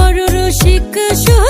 বড় রসিক সহ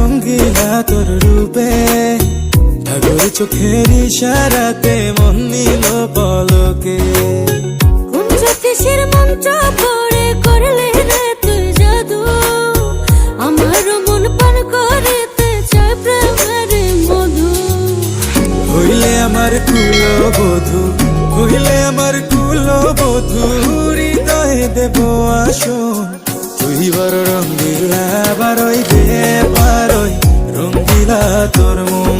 ঠাকুর চোখের ইশারাতে মন নিল পলকে। কোন জ্যোতিষের মন্ত্র পড়ে করলে রে তুই জাদু? আমার মন পান করিতে চাই প্রেমের মধু। হইলে আমার কুলো বধু হইলে আমার কুলো বধু হৃদয়ে দেব আসন। তুই বড় রঙ্গিলা বারই দে পারই রঙ্গিলা তোর মন।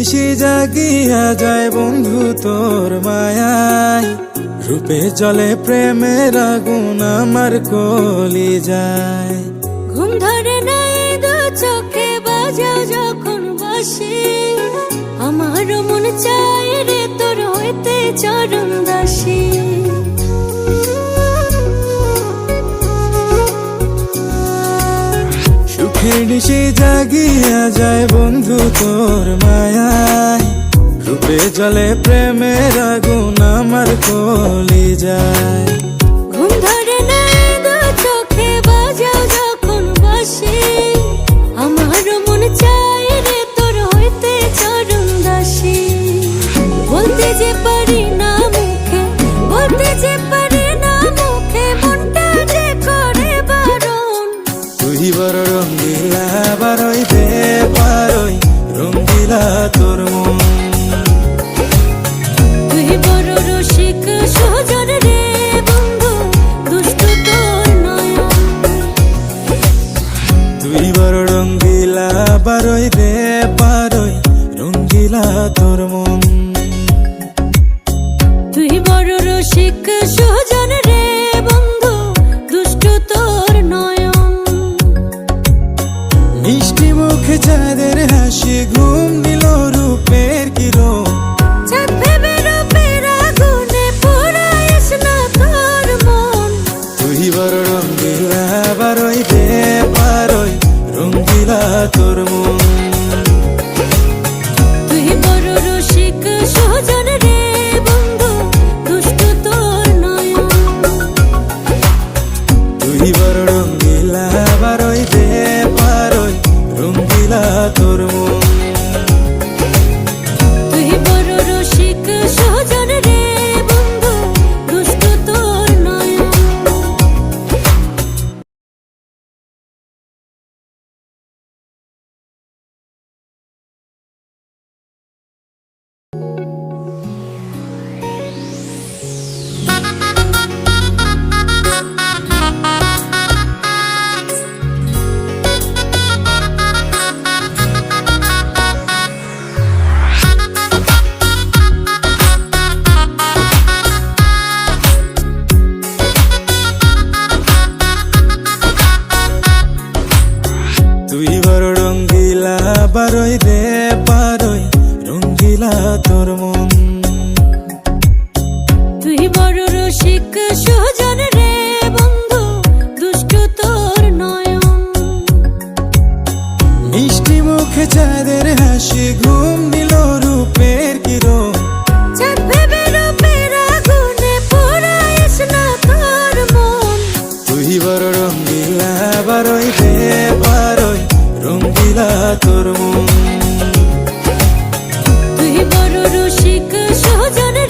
নিশি জাগিয়া যায় বন্ধু তোর মায়ায়। রূপে চলে প্রেমের আগুন আমার কলি যায়। ঘুম ধরে নাই দু চোখে বাজাও যখন বসে আমার মন চায় নিশি জাগিয়া যায় বন্ধু তোর মায়ায়। রূপে জলে প্রেমের আগুন আমার কলি যায়। ঘুম ধরে যখন আমার যে মন। তুই বড় রসিক সহজন রে বন্ধু দুষ্ট তোর নয়ন। মিষ্টি মুখ চাঁদের হাসি ঘুম দিল রূপের কি তোর মন। তুই বড় রসিক রসিক সুজন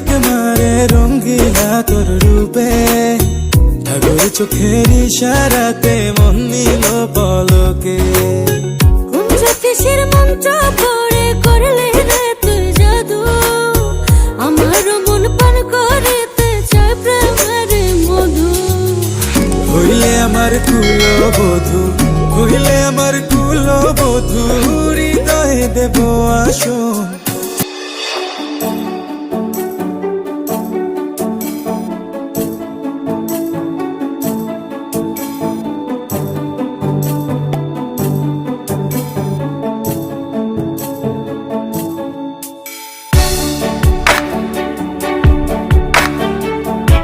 মারে রঙ্গিলা তোর রূপে। ডাগর চোখের ইশারাতে মন নিল পলকে। কোন জ্যোতিষের মন্ত্র পড়ে করলে রে তুই জাদু? আমার মন পান করিতে চাই প্রেমের মধু। হইলে আমার কুল বধু হইলে আমার কুল বধু হৃদয়ে দেব আসো